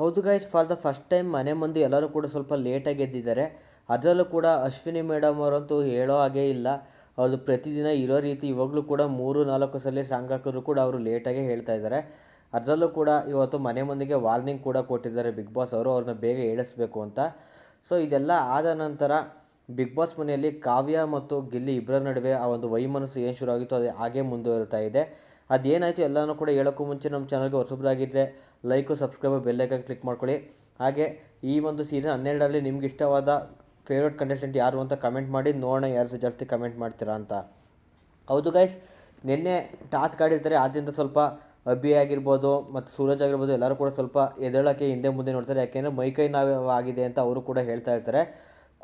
ಹೌದು guys for the first time ಮನೆ ಮಂದಿ ಎಲ್ಲರೂ ಕೂಡ ಸ್ವಲ್ಪ ಲೇಟಾಗಿ ಎದ್ದಿದ್ದಾರೆ. ಅದರಲ್ಲೂ ಕೂಡ ಅಶ್ವಿನಿ ಮೇಡಮ್ ಅವರಂತೂ ಹೇಳೋ ಹಾಗೆ ಇಲ್ಲ. ಅವರು ಪ್ರತಿದಿನ ಇರೋ ರೀತಿ ಇವಾಗಲೂ ಕೂಡ ಮೂರು ನಾಲ್ಕು ಸಲ ಸಾಂಗ್ ಹಾಕಿದ್ರು ಕೂಡ ಅವರು ಲೇಟಾಗೇ ಹೇಳ್ತಾ ಇದ್ದಾರೆ. ಅದರಲ್ಲೂ ಕೂಡ ಇವತ್ತು ಮನೆ ಮಂದಿಗೆ ವಾರ್ನಿಂಗ್ ಕೂಡ ಕೊಟ್ಟಿದ್ದಾರೆ ಬಿಗ್ ಬಾಸ್ ಅವರು, ಅವ್ರನ್ನ ಬೇಗ ಏಳಿಸ್ಬೇಕು ಅಂತ. ಸೊ ಇದೆಲ್ಲ ಆದ ನಂತರ ಬಿಗ್ ಬಾಸ್ ಮನೆಯಲ್ಲಿ ಕಾವ್ಯ ಮತ್ತು ಗಿಲ್ಲಿ ಇಬ್ಬರ ನಡುವೆ ಆ ಒಂದು ವೈಮನಸ್ಸು ಏನು ಶುರು ಆಗಿತ್ತು ಅದು ಹಾಗೆ ಮುಂದುವರಿತಾ ಇದೆ. ಅದೇನಾಯಿತು ಎಲ್ಲನೂ ಕೂಡ ಹೇಳೋಕ್ಕೂ ಮುಂಚೆ ನಮ್ಮ ಚಾನಲ್ಗೆ ಹೊಸಬ್ರಾಗಿದ್ದರೆ like subscribe bell icon click ಮಾಡ್ಕೊಳ್ಳಿ. ಹಾಗೆ ಈ ಒಂದು ಸೀಸನ್ ಹನ್ನೆರಡರಲ್ಲಿ ನಿಮ್ಗೆ ಇಷ್ಟವಾದ ಫೇವ್ರೇಟ್ ಕಂಟೆಸ್ಟೆಂಟ್ ಯಾರು ಅಂತ ಕಮೆಂಟ್ ಮಾಡಿ, ನೋಡೋಣ ಯಾರು ಜಾಸ್ತಿ ಕಮೆಂಟ್ ಮಾಡ್ತೀರಾ ಅಂತ. ಹೌದು ಗೈಸ್ ನಿನ್ನೆ ಟಾಸ್ಕ್ ಆಡಿರ್ತಾರೆ ಆದ್ದರಿಂದ ಸ್ವಲ್ಪ ಅಬ್ಬಿ ಆಗಿರ್ಬೋದು ಮತ್ತು ಸೂರಜ್ ಆಗಿರ್ಬೋದು, ಎಲ್ಲರೂ ಕೂಡ ಸ್ವಲ್ಪ ಎದಳಕ್ಕೆ ಹಿಂದೆ ಮುಂದೆ ನೋಡ್ತಾರೆ. ಯಾಕೆಂದರೆ ಮೈಕೈ ನೋವು ಆಗಿದೆ ಅಂತ ಅವರು ಕೂಡ ಹೇಳ್ತಾ ಇರ್ತಾರೆ.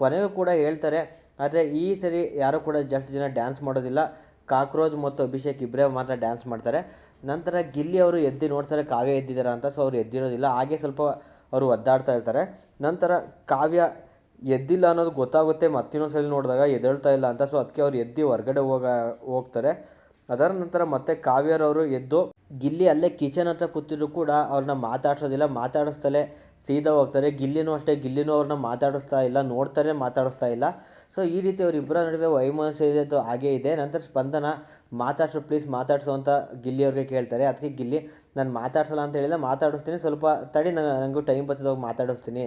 ಕೊನೆಗೂ ಕೂಡ ಹೇಳ್ತಾರೆ, ಆದರೆ ಈ ಸರಿ ಯಾರೂ ಕೂಡ ಜಾಸ್ತಿ ಜನ ಡ್ಯಾನ್ಸ್ ಮಾಡೋದಿಲ್ಲ. ಕಾಕ್ರೋಜ್ ಮತ್ತು ಅಭಿಷೇಕ್ ಇಬ್ಬರೇ ಮಾತ್ರ ಡ್ಯಾನ್ಸ್ ಮಾಡ್ತಾರೆ. ನಂತರ ಗಿಲ್ಲಿ ಅವರು ಎದ್ದು ನೋಡ್ತಾರೆ, ಕಾವ್ಯ ಎದ್ದಿದ್ದಾರೆ ಅಂತ. ಸೊ ಅವ್ರು ಎದ್ದಿರೋದಿಲ್ಲ. ಹಾಗೆ ಸ್ವಲ್ಪ ಅವರು ಒದ್ದಾಡ್ತಾ ಇರ್ತಾರೆ. ನಂತರ ಕಾವ್ಯ ಎದ್ದಿಲ್ಲ ಅನ್ನೋದು ಗೊತ್ತಾಗುತ್ತೆ ಮತ್ತಿನ್ನೊಂದು ಸಲ ನೋಡಿದಾಗ ಎದ್ದೇಳ್ತಾ ಇಲ್ಲ ಅಂತ. ಸೊ ಅದಕ್ಕೆ ಅವ್ರು ಎದ್ದು ಹೊರಗಡೆ ಹೋಗ, ಹೋಗ್ತಾರೆ. ಅದರ ನಂತರ ಮತ್ತೆ ಕಾವ್ಯರವರು ಎದ್ದು ಗಿಲ್ಲಿ ಅಲ್ಲೇ ಕಿಚನ್ ಹತ್ರ ಕೂತಿದ್ರು ಕೂಡ ಅವ್ರನ್ನ ಮಾತಾಡ್ಸೋದಿಲ್ಲ, ಮಾತಾಡಿಸ್ತಲೇ ಸೀದಾ ಹೋಗ್ತಾರೆ. ಗಿಲ್ಲಿನೂ ಅಷ್ಟೇ, ಗಿಲ್ಲಿನೂ ಅವ್ರನ್ನ ಮಾತಾಡಿಸ್ತಾ ಇಲ್ಲ, ನೋಡ್ತಾರೆ, ಮಾತಾಡಿಸ್ತಾ ಇಲ್ಲ. ಸೊ ಈ ರೀತಿ ಅವರಿಬ್ಬರ ನಡುವೆ ವೈಮನಸ್ಸು ಹಾಗೇ ಇದೆ. ನಂತರ ಸ್ಪಂದನ, ಮಾತಾಡ್ಸು ಪ್ಲೀಸ್, ಮಾತಾಡಿಸೋ ಅಂತ ಗಿಲ್ಲಿ ಅವ್ರಿಗೆ ಕೇಳ್ತಾರೆ. ಅದಕ್ಕೆ ಗಿಲ್ಲಿ, ನಾನು ಮಾತಾಡ್ಸಲ್ಲ ಅಂತ ಹೇಳಿಲ್ಲ, ಮಾತಾಡಿಸ್ತೀನಿ. ಸ್ವಲ್ಪ ತಡಿ, ನಾನು ನನಗೂ ಟೈಮ್ ಬರ್ತದಾಗ ಮಾತಾಡಿಸ್ತೀನಿ.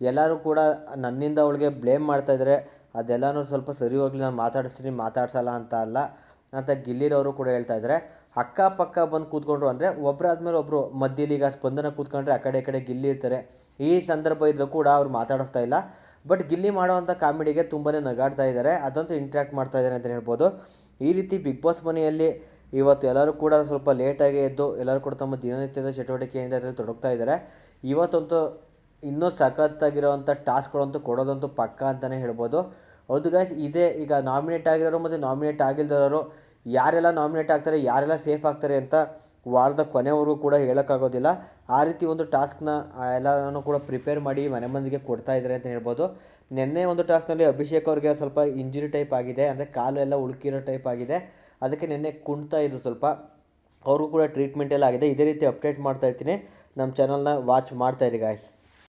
ಎಲ್ಲರೂ ಕೂಡ ನನ್ನಿಂದ ಅವಳಿಗೆ ಬ್ಲೇಮ್ ಮಾಡ್ತಾಯಿದ್ರೆ ಅದೆಲ್ಲನೂ ಸ್ವಲ್ಪ ಸರಿ ಹೋಗಲಿ, ನಾನು ಮಾತಾಡಿಸ್ತೀನಿ, ಮಾತಾಡ್ಸಲ್ಲ ಅಂತ ಅಲ್ಲ ಅಂತ ಗಿಲ್ಲಿರವರು ಕೂಡ ಹೇಳ್ತಾ ಅಕ್ಕಪಕ್ಕ ಬಂದು ಕೂತ್ಕೊಂಡ್ರು ಅಂದರೆ ಒಬ್ಬರಾದ್ಮೇಲೆ ಒಬ್ಬರು ಮಧ್ಯದಲ್ಲಿ ಈಗ ಸ್ಪಂದನ ಕೂತ್ಕೊಂಡ್ರೆ ಆ ಕಡೆ ಕಡೆ ಗಿಲ್ಲಿ ಇರ್ತಾರೆ. ಈ ಸಂದರ್ಭ ಇದ್ದರೂ ಕೂಡ ಅವ್ರು ಮಾತಾಡಿಸ್ತಾ ಇಲ್ಲ. ಬಟ್ ಗಿಲ್ಲಿ ಮಾಡೋವಂಥ ಕಾಮಿಡಿಗೆ ತುಂಬಾ ನಗಾಡ್ತಾ ಇದ್ದಾರೆ. ಅದಂತೂ ಇಂಟ್ರ್ಯಾಕ್ಟ್ ಮಾಡ್ತಾ ಇದ್ದಾರೆ ಅಂತ ಹೇಳ್ಬೋದು. ಈ ರೀತಿ ಬಿಗ್ ಬಾಸ್ ಮನೆಯಲ್ಲಿ ಇವತ್ತು ಎಲ್ಲರೂ ಕೂಡ ಸ್ವಲ್ಪ ಲೇಟಾಗಿ ಎದ್ದು ಎಲ್ಲರೂ ಕೂಡ ತಮ್ಮ ದಿನನಿತ್ಯದ ಚಟುವಟಿಕೆಯಿಂದ ಅದರಲ್ಲಿ ತೊಡಗ್ತಾ ಇದ್ದಾರೆ. ಇವತ್ತಂತೂ ಇನ್ನೂ ಸಖತ್ತಾಗಿರೋವಂಥ ಟಾಸ್ಕ್ಗಳಂತೂ ಕೊಡೋದಂತೂ ಪಕ್ಕ ಅಂತಲೇ ಹೇಳ್ಬೋದು. ಹೌದು ಗಾಯ್ಸ್ ಇದೇ ಈಗ ನಾಮಿನೇಟ್ ಆಗಿರೋರು ಮತ್ತು ನಾಮಿನೇಟ್ ಆಗಿಲ್ದಿರೋರು ಯಾರೆಲ್ಲ ನಾಮಿನೇಟ್ ಆಗ್ತಾರೆ, ಯಾರೆಲ್ಲ ಸೇಫ್ ಆಗ್ತಾರೆ ಅಂತ ವಾರದ ಕೊನೆವರೆಗೂ ಕೂಡ ಹೇಳೋಕ್ಕಾಗೋದಿಲ್ಲ. ಆ ರೀತಿ ಒಂದು ಟಾಸ್ಕ್ನ ಎಲ್ಲನೂ ಕೂಡ ಪ್ರಿಪೇರ್ ಮಾಡಿ ಮನೆ ಮಂದಿಗೆ ಕೊಡ್ತಾ ಇದ್ದಾರೆ ಅಂತ ಹೇಳ್ಬೋದು. ನಿನ್ನೆ ಒಂದು ಟಾಸ್ಕ್ನಲ್ಲಿ ಅಭಿಷೇಕ್ ಅವ್ರಿಗೆ ಸ್ವಲ್ಪ ಇಂಜುರಿ ಟೈಪ್ ಆಗಿದೆ, ಅಂದರೆ ಕಾಲು ಎಲ್ಲ ಉಳುಕಿರೋ ಟೈಪ್ ಆಗಿದೆ. ಅದಕ್ಕೆ ನಿನ್ನೆ ಕುಣ್ತಾ ಇದ್ರು ಸ್ವಲ್ಪ. ಅವ್ರಿಗೂ ಕೂಡ ಟ್ರೀಟ್ಮೆಂಟ್ ಎಲ್ಲ ಆಗಿದೆ. ಇದೇ ರೀತಿ ಅಪ್ಡೇಟ್ ಮಾಡ್ತಾ ಇರ್ತೀನಿ. ನಮ್ಮ ಚಾನಲ್ನ ವಾಚ್ ಮಾಡ್ತಾ ಇರಿ ಗಾಯ್ಸ್